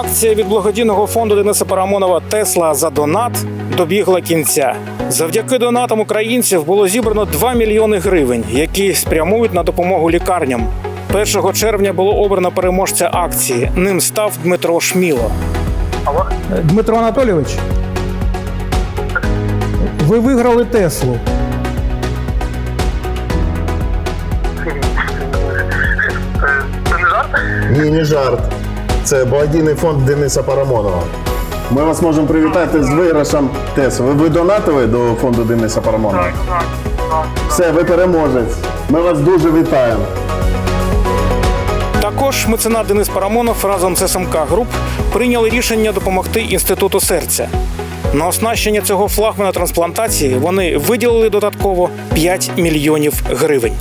Акція від благодійного фонду Дениса Парамонова Тесла за донат добігла кінця. Завдяки донатам українців було зібрано 2 мільйони гривень, які спрямують на допомогу лікарням. 1 червня було обрано переможця акції. Ним став Дмитро Шміло. Дмитро Анатолійович, ви виграли Теслу. Це не жарт? Ні, не жарт. Це благодійний фонд Дениса Парамонова. Ми вас можемо привітати з виграшем ТЕСу. Ви, ви донатили до фонду Дениса Парамонова? Так, так, так. Все, ви переможець. Ми вас дуже вітаємо. Також меценат Денис Парамонов разом з СМК Груп прийняли рішення допомогти інституту серця. На оснащення цього флагмана трансплантації вони виділили додатково 5 мільйонів гривень.